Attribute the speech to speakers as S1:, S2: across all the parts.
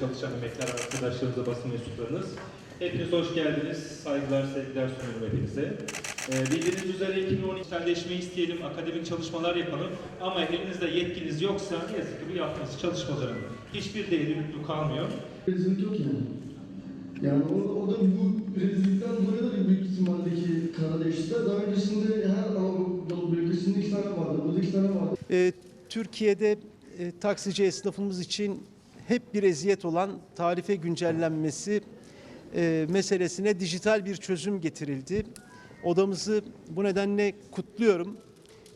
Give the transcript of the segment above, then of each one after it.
S1: çalışan emekler arkadaşlarımıza, basın mensuplarınız. Hepiniz hoş geldiniz. Saygılar, sevgiler sunuyorum hepinize. Ee, bildiğiniz üzere 2012 dijitalleşme isteyelim, akademik çalışmalar yapalım. Ama elinizde yetkiniz yoksa ne yazık ki bu yaptığınız çalışmaların hiçbir değeri yüklü kalmıyor.
S2: Rezillik yok yani. Yani o, o da bu rezillikten dolayı da büyük ihtimaldeki Karadeş'te daha öncesinde her Anadolu bölgesinde iki tane vardı. Burada iki tane vardı.
S3: Ee, Türkiye'de e, taksici esnafımız için hep bir eziyet olan tarife güncellenmesi e, meselesine dijital bir çözüm getirildi. Odamızı bu nedenle kutluyorum.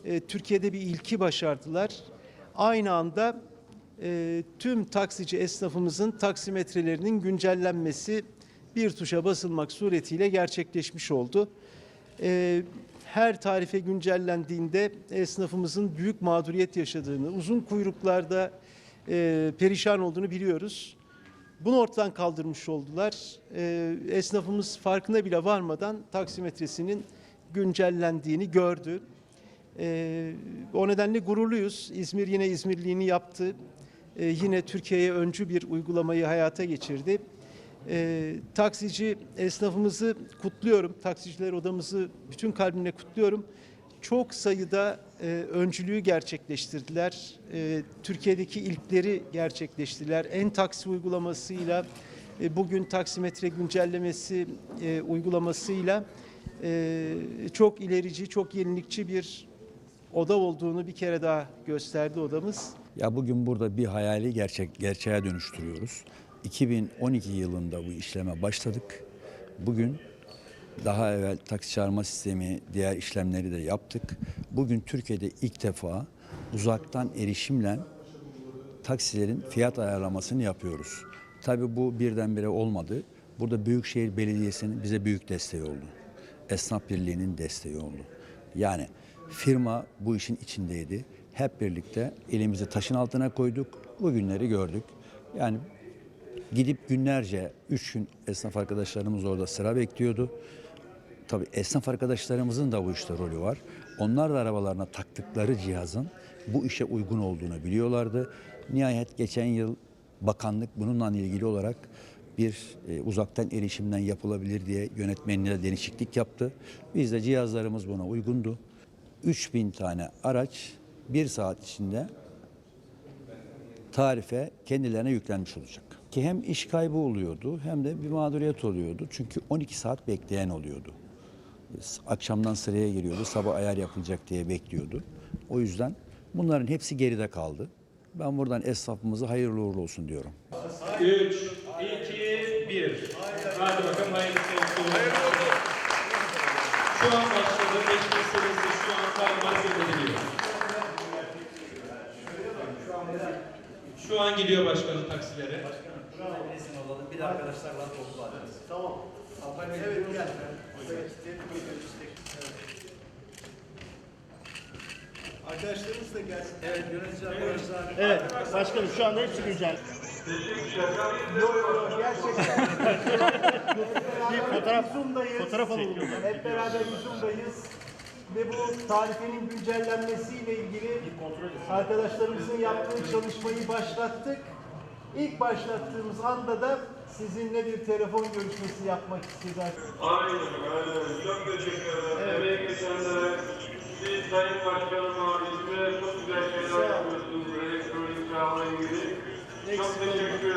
S3: E, Türkiye'de bir ilki başardılar. Aynı anda e, tüm taksici esnafımızın taksimetrelerinin güncellenmesi bir tuşa basılmak suretiyle gerçekleşmiş oldu. E, her tarife güncellendiğinde esnafımızın büyük mağduriyet yaşadığını, uzun kuyruklarda e, perişan olduğunu biliyoruz. Bunu ortadan kaldırmış oldular. E, esnafımız farkına bile varmadan taksimetresinin güncellendiğini gördü. E, o nedenle gururluyuz. İzmir yine İzmirliğini yaptı. E, yine Türkiye'ye öncü bir uygulamayı hayata geçirdi. E, taksici esnafımızı kutluyorum. Taksiciler odamızı bütün kalbimle kutluyorum. Çok sayıda e, öncülüğü gerçekleştirdiler. E, Türkiye'deki ilkleri gerçekleştirdiler. En taksi uygulamasıyla e, bugün taksimetre güncellemesi e, uygulamasıyla e, çok ilerici, çok yenilikçi bir oda olduğunu bir kere daha gösterdi odamız.
S4: Ya bugün burada bir hayali gerçek gerçeğe dönüştürüyoruz. 2012 yılında bu işleme başladık. Bugün daha evvel taksi çağırma sistemi, diğer işlemleri de yaptık. Bugün Türkiye'de ilk defa uzaktan erişimle taksilerin fiyat ayarlamasını yapıyoruz. Tabii bu birdenbire olmadı. Burada Büyükşehir Belediyesi'nin bize büyük desteği oldu. Esnaf Birliği'nin desteği oldu. Yani firma bu işin içindeydi. Hep birlikte elimizi taşın altına koyduk. Bu günleri gördük. Yani gidip günlerce, üç gün esnaf arkadaşlarımız orada sıra bekliyordu. Tabii esnaf arkadaşlarımızın da bu işte rolü var. Onlar da arabalarına taktıkları cihazın bu işe uygun olduğunu biliyorlardı. Nihayet geçen yıl bakanlık bununla ilgili olarak bir e, uzaktan erişimden yapılabilir diye yönetmenliğe değişiklik yaptı. Biz de cihazlarımız buna uygundu. 3000 tane araç bir saat içinde tarife kendilerine yüklenmiş olacak. Ki hem iş kaybı oluyordu hem de bir mağduriyet oluyordu. Çünkü 12 saat bekleyen oluyordu. Akşamdan sıraya giriyordu, sabah ayar yapılacak diye bekliyordu. O yüzden bunların hepsi geride kaldı. Ben buradan esnafımıza hayırlı uğurlu olsun diyorum.
S1: 3, 2, 1. Hadi bakalım hayırlısı olsun. Şu an başladı. Beş meselesi şu an talimat Şu an gidiyor başkanım taksilere.
S5: Bir de arkadaşlarla toplanırız. Tamam. Evet gel. Arkadaşlarımız da gelsin. Evet yönetici arkadaşlar.
S6: Evet başkanım şu anda hepsi güncel. Gerçekten. Bir fotoğraf, fotoğraf alalım.
S3: Hep beraber yüzümdayız ve bu tarifenin güncellenmesiyle ilgili arkadaşlarımızın yaptığı çalışmayı başlattık. İlk başlattığımız anda da sizinle bir telefon görüşmesi yapmak istedik.
S7: Aynen, aynen. Çok teşekkür ederim. Emeği geçenlere, siz Sayın Başkanıma, İzmir'e çok güzel şeyler yapıyorsunuz elektronik çağla ilgili. Çok teşekkür